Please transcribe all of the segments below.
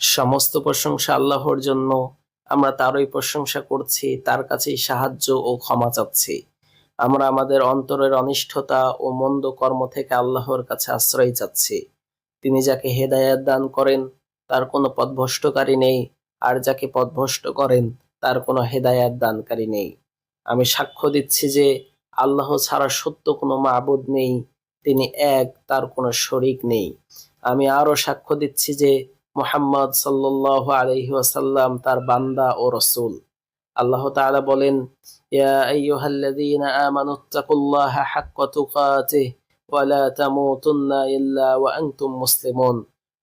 সমস্ত প্রশংসা আল্লাহর জন্য, আমরা তারই প্রশংসা করছি, তার কাছে সাহায্য ও ক্ষমা চাচ্ছি। আমরা আমাদের অন্তরের অনিষ্ঠতা ও মন্দ কর্ম থেকে আল্লাহর কাছে আশ্রয় চাচ্ছি। তিনি যাকে হেদায়াত দান করেন, তার কোনো পদভষ্টকারী নেই, আর যাকে পদভষ্ট করেন, তার কোনো হেদায়াত দানকারী নেই। আমি সাক্ষ্য দিচ্ছি যে, আল্লাহ ছাড়া সত্য কোনো মাবুদ নেই তিনি এক, তার কোনো শরিক নেই। আমি আরও সাক্ষ্য দিচ্ছি যে মোহাম্মদ সাল্লাহ আলহি ওয়াসাল্লাম তার বান্দা ও রসুল। আল্লাহ তাআলা বলেন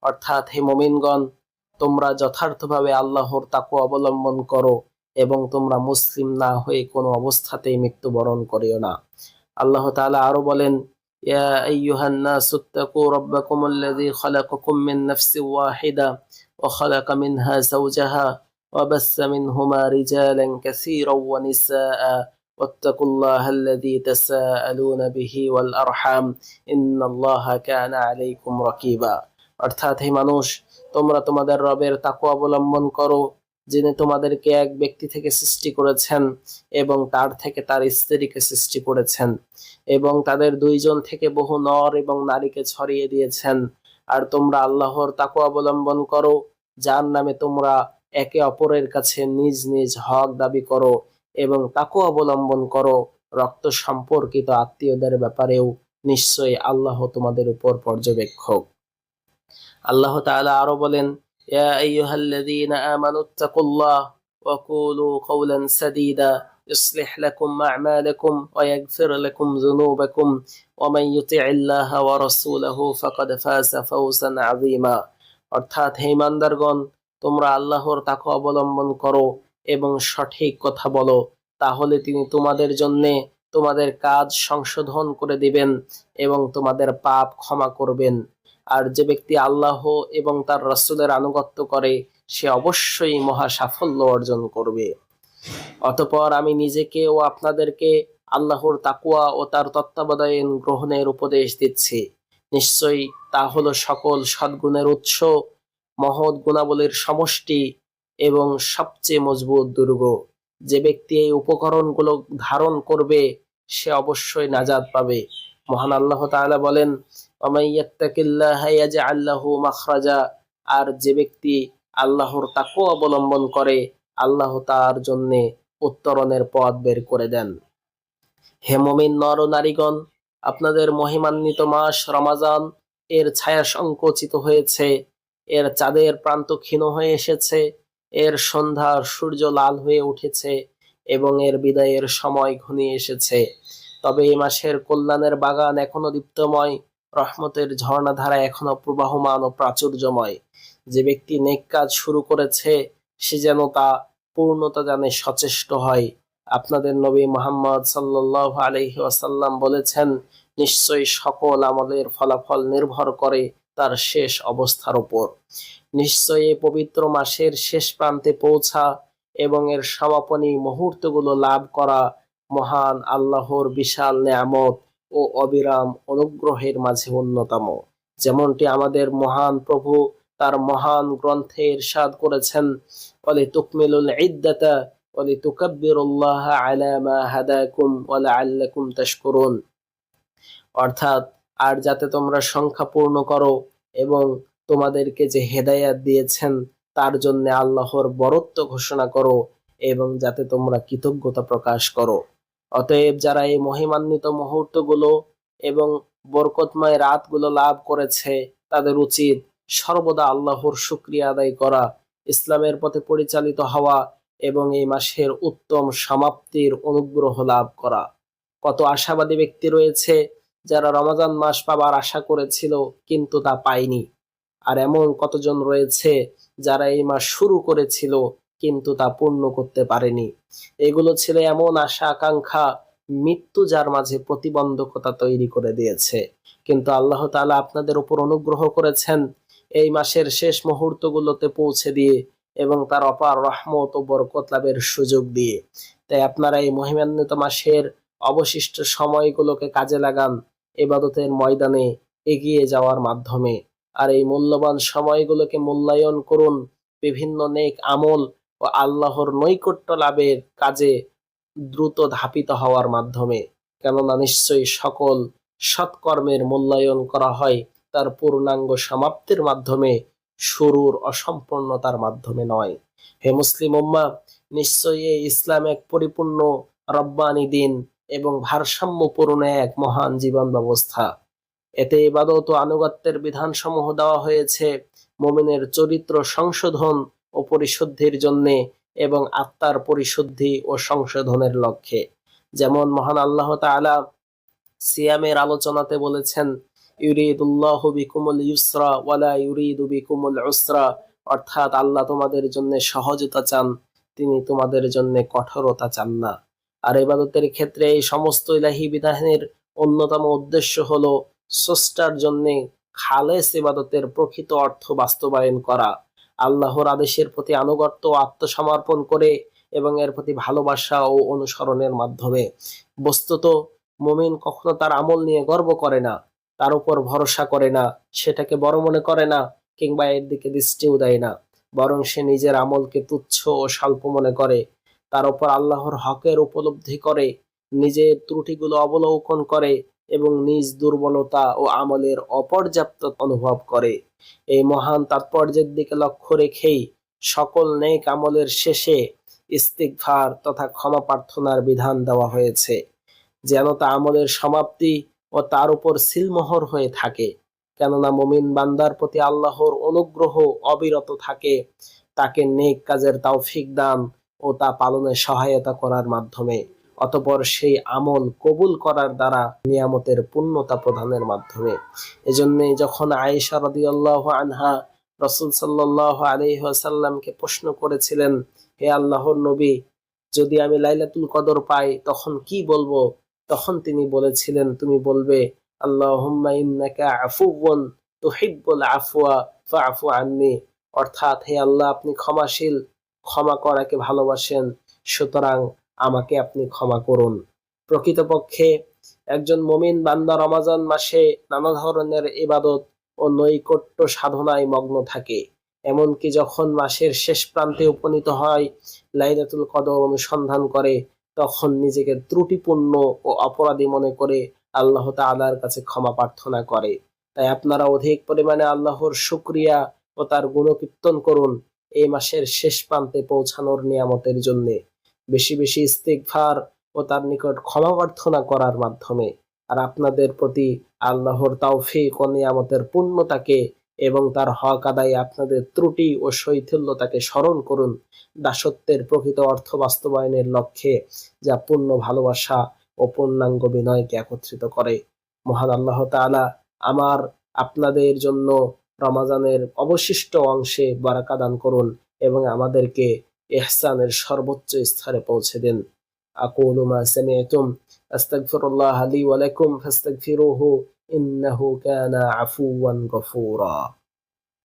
অর্থাৎ, হে মুমিনগণ, তোমরা যথার্থভাবে আল্লাহর তাকওয়া অবলম্বন করো এবং তোমরা মুসলিম না হয়ে কোনো অবস্থাতেই মৃত্যুবরণ করিও না। আল্লাহ তাআলা আরও বলেন يا أيها الناس اتقوا ربكم الذي خلقكم من نفس واحدة وخلق منها زوجها وبث منهما رجالا كثيرا ونساء واتقوا الله الذي تساءلون به والأرحام إن الله كان عليكم رقيبا অর্থাৎ হে মানুষ তোমরা তোমাদের রবের তাকু অবলম্বন করো যিনি তোমাদেরকে এক ব্যক্তি থেকে সৃষ্টি করেছেন এবং তার থেকে তার স্ত্রীকে সৃষ্টি করেছেন এবং তাদের দুইজন থেকে বহু নর এবং নারীকে ছড়িয়ে দিয়েছেন। আর তোমরা আল্লাহর তাকে অবলম্বন করো, যার নামে তোমরা একে অপরের কাছে নিজ নিজ হক দাবি করো এবং তাকে অবলম্বন করো। রক্ত সম্পর্কিত আত্মীয়দের ব্যাপারেও নিশ্চয়ই আল্লাহ তোমাদের উপর পর্যবেক্ষক। আল্লাহ তাআলা আরও বলেন ইয়া আইয়ুহাল্লাযীনা আমানু তাকুল্লাহ ওয়া কুলু কওলান সাদীদা يصلح لكم أعمالكم ويغفر لكم ذنوبكم ومن يطع الله ورسوله فقد فاز فوزا عظيما অর্থাৎ হে ইমানদারগণ তোমরা আল্লাহর তাকে অবলম্বন করো এবং সঠিক কথা বলো তাহলে তিনি তোমাদের জন্য তোমাদের কাজ সংশোধন করে দিবেন এবং তোমাদের পাপ ক্ষমা করবেন আর যে ব্যক্তি আল্লাহ এবং তার রাসূলের আনুগত্য করে, সে অবশ্যই মহা সাফল্য অর্জন করবে। অতপর আমি নিজেকে ও আপনাদেরকে আল্লাহর তাকুয়া ও তার তত্ত্বাবধান গ্রহণের উপদেশ দিচ্ছি। নিশ্চয়ই তা হলো সকল সদ্গুণের উৎস, মহৎ গুণাবলীর সমষ্টি এবং সবচেয়ে মজবুত দুর্গ। যে ব্যক্তি এই উপকরণগুলো ধারণ করবে, সে অবশ্যই নাজাদ পাবে। মহান আল্লাহ তাআলা বলেন আল্লাহু মাখরাজা, আর যে ব্যক্তি আল্লাহর তাকু অবলম্বন করে, আল্লাহ তার জন্যে উত্তরণের পথ বের করে দেন। হে মমিন নর নারীগণ, আপনাদের মহিমান্বিত মাস রমাজান, এর ছায়া সংকুচিত হয়েছে, এর চাঁদের প্রান্ত ক্ষীণ হয়ে এসেছে, এর সন্ধ্যার সূর্য লাল হয়ে উঠেছে, এবং এর বিদায়ের সময় ঘনিয়ে এসেছে। তবে এই মাসের কল্যাণের বাগান এখনও দীপ্তময় রহমতের ঝর্ণাধারা এখনও প্রবাহমান ও প্রাচুর্যময়। যে ব্যক্তি নেক কাজ শুরু করেছে, সে যেন তা পূর্ণতা জানে সচেষ্ট হয়। আপনাদের নবী মোহাম্মদ সাল্লাহ আলহি আসাল্লাম বলেছেন, নিশ্চয়ই সকল আমাদের ফলাফল নির্ভর করে তার শেষ অবস্থার উপর। নিশ্চয়ই এই পবিত্র মাসের শেষ প্রান্তে পৌঁছা এবং এর সমাপনী মুহূর্তগুলো লাভ করা মহান আল্লাহর বিশাল নেয়ামত। ও অবিরাম অনুগ্রহের মাঝে অন্যতম। যেমনটি আমাদের মহান প্রভু তার মহান গ্রন্থে ইরশাদ করেছেন বলে তুকমিলুল ইদ্দাতা বলে তুকাব্বিরুল্লাহ আলা মা হাদাকুম ওয়া লাআল্লাকুম তাশকুরুন। অর্থাৎ, আর যাতে তোমরা সংখ্যা পূর্ণ করো এবং তোমাদেরকে যে হেদায়াত দিয়েছেন, তার জন্য আল্লাহর বরত্ব ঘোষণা করো এবং যাতে তোমরা কৃতজ্ঞতা প্রকাশ করো। অতএব যারা এই মহিমান্বিত মুহূর্তগুলো এবং বরকতময় রাতগুলো লাভ করেছে, তাদের উচিত সর্বদা আল্লাহর শুক্রিয়া আদায় করা, ইসলামের পথে পরিচালিত হওয়া এবং এই মাসের উত্তম সমাপ্তির অনুগ্রহ লাভ করা। কত আশাবাদী ব্যক্তি রয়েছে যারা রমাজান মাস পাবার আশা করেছিল কিন্তু তা পায়নি। আর এমন কতজন রয়েছে যারা এই মাস শুরু করেছিল কিন্তু তা পূর্ণ করতে পারেনি। এগুলো ছিল এমন আশা, আকাঙ্ক্ষা, মৃত্যু যার মাঝে প্রতিবন্ধকতা তৈরি করে দিয়েছে। কিন্তু আল্লাহ তালা আপনাদের উপর অনুগ্রহ করেছেন এই মাসের শেষ মুহূর্তগুলোতে পৌঁছে দিয়ে এবং তার অপার রহমত ও বরকত লাভের সুযোগ দিয়ে। তাই আপনারা এই মহিমান্বিত মাসের অবশিষ্ট সময়গুলোকে কাজে লাগান, এবাদতের ময়দানে এগিয়ে যাওয়ার মাধ্যমে। আর এই মূল্যবান সময়গুলোকে মূল্যায়ন করুন, বিভিন্ন নেক আমল ও আল্লাহর নৈকট্য লাভের কাজে দ্রুত ধাপিত হওয়ার মাধ্যমে। কেননা নিশ্চয়ই সকল সৎকর্মের মূল্যায়ন করা হয় তার পূর্ণাঙ্গ সমাপ্তির মাধ্যমে, শুরুর অসম্পূর্ণতার মাধ্যমে নয়। হে মুসলিম উম্মা, নিশ্চয়ই ইসলাম এক পরিপূর্ণ রব্বানি দিন এবং ভারসাম্যপূর্ণ এক মহান জীবন ব্যবস্থা। এতে ইবাদত ও আনুগত্যের বিধানসমূহ দেওয়া হয়েছে। মোমিনের চরিত্র সংশোধন ও পরিশুদ্ধির জন্য এবং আত্মার পরিশুদ্ধি ও সংশোধনের লক্ষ্যে। যেমন মহান আল্লাহ তাআলা সিয়ামের আলোচনাতে বলেছেন, ইউরিদুল্লাহ বিকুমুল ইউসরা ওয়ালা ইউরিদু বিকুমুল উসরা। অর্থাৎ আল্লাহ তোমাদের জন্য সহজতা চান, তিনি তোমাদের জন্য কঠোরতা চান না। আর ইবাদতের ক্ষেত্রে এই সমস্ত ইলাহি বিধানের অন্যতম উদ্দেশ্য হলো স্রষ্টার জন্য খালেস ইবাদতের প্রকৃত অর্থ বাস্তবায়ন করা। আল্লাহর আদেশের প্রতি আনুগত্য, আত্মসমর্পণ করে এবং এর প্রতি ভালোবাসা ও অনুসরণের মাধ্যমে। বস্তুত মুমিন কখনো তার আমল নিয়ে গর্ব করে না, তার উপর ভরসা করে না, সেটাকে বড় মনে করে না কিংবা এর দিকে দৃষ্টিও দেয় না, বরং সে নিজের আমলকে তুচ্ছ ও স্বল্প মনে করে। তার উপর আল্লাহর হকের উপলব্ধি করে, নিজের ত্রুটিগুলো অবলোকন করে এবং নিজ দুর্বলতা ও আমলের অপর্যাপ্ত অনুভব করে। এই মহান তাৎপর্যের দিকে লক্ষ্য রেখেই সকল নেক আমলের শেষে ইস্তিগফার তথা ক্ষমা প্রার্থনার বিধান দেওয়া হয়েছে। যেন তা আমলের সমাপ্তি ও তার উপর সিলমোহর হয়ে থাকে। কেননা মমিন বান্দার প্রতি আল্লাহর অনুগ্রহ অবিরত থাকে, তাকে নেক কাজের তৌফিক দান ও তা পালনে সহায়তা করার মাধ্যমে। অতপর সেই আমল কবুল করার দ্বারা নিয়ামতের পূর্ণতা প্রদানের মাধ্যমে। এজন্যই যখন আয়েশা রাদিয়াল্লাহু আনহা রসুল সাল্লাহ আলহিহাসাল্লামকে প্রশ্ন করেছিলেন, হে আল্লাহর নবী, যদি আমি লাইলাতুল কদর পাই, তখন কি বলব? তখন তিনি বলেছিলেন, তুমি বলবে অর্থাৎ, হে আল্লাহ, আপনি ক্ষমাশীল, ক্ষমা করাকে ভালোবাসেন। সুতরাং আমাকে আপনি ক্ষমা করুন। প্রকৃতপক্ষে একজন মমিন বান্দা রমাজান মাসে নানা ধরনের ইবাদত ও নৈকট্য সাধনায় মগ্ন থাকে। এমনকি যখন মাসের শেষ প্রান্তে উপনীত হয়, লাইলাতুল কদর অনুসন্ধান করে, তখন নিজেকে ত্রুটিপূর্ণ ও অপরাধী মনে করে আল্লাহ তাআলার কাছে ক্ষমা প্রার্থনা করে। তাই আপনারা অধিক পরিমাণে আল্লাহর শুক্রিয়া ও তার গুণকীর্তন করুন এই মাসের শেষ প্রান্তে পৌঁছানোর নিয়ামতের জন্য। বেশি বেশি ইস্তিগফার ও তার নিকট ক্ষমা প্রার্থনা করার মাধ্যমে আর আপনাদের প্রতি আল্লাহর তৌফিক ও নিয়ামতের পূর্ণতাকে এবং তার হক আদায়ে আপনাদের ত্রুটি ও শৈথিল্যতাকে স্মরণ করুন। দাসত্বের প্রকৃত অর্থ বাস্তবায়নের লক্ষ্যে যা পূর্ণ ভালোবাসা ও পূর্ণাঙ্গ বিনয়কে একত্রিত করে। মহান আল্লাহ তাআলা আমার আপনাদের জন্য রমাজানের অবশিষ্ট অংশে বারাকা দান করুন এবং আমাদেরকে ইহসানের সর্বোচ্চ স্তরে পৌঁছে দেন أقول ما سمعتم أستغفر الله لي ولكم فاستغفروه إنه كان عفوا غفورا